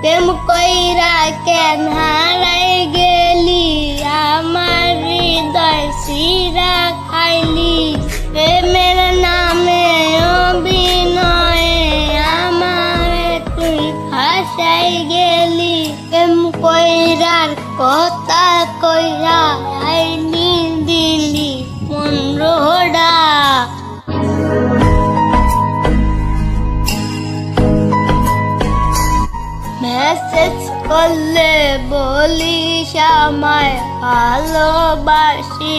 প্রেম কইরা কেন হারাই গেলি? আমার হৃদয় সিরা খাইলি। প্রেমের নামে অভিনয়ে আমারে তুই ফাঁসাই গেলি। প্রেম কইরার কথা কইরা মেসেজ করলে বলিস আমায় ভালোবাসি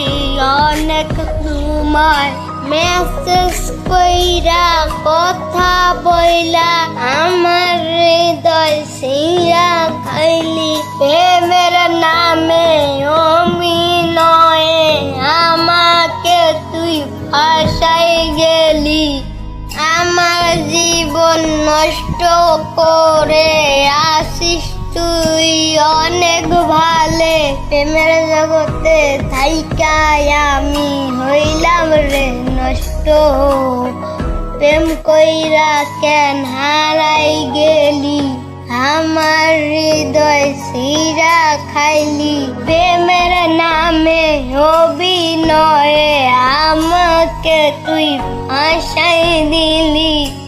অনেক তোমায়। মেসেজ কইরা কথা বইলা আমার হৃদয় সিরা খাইলি। প্রেমের নামে অভিনয়ে আমাকে তুই ফাঁসাই গেলি। আমার জীবন নষ্ট করে আসিস তুই অনেক ভালে। প্রেমের জগতে থাইকাই আমি হইলাম রে নষ্ট। প্রেম কইরা কেন হারাই গেলি? আমার হৃদয় সিরা খাইলি। প্রেমের নামে অভিনয়ে আমাকে তুই আশাই দিলি।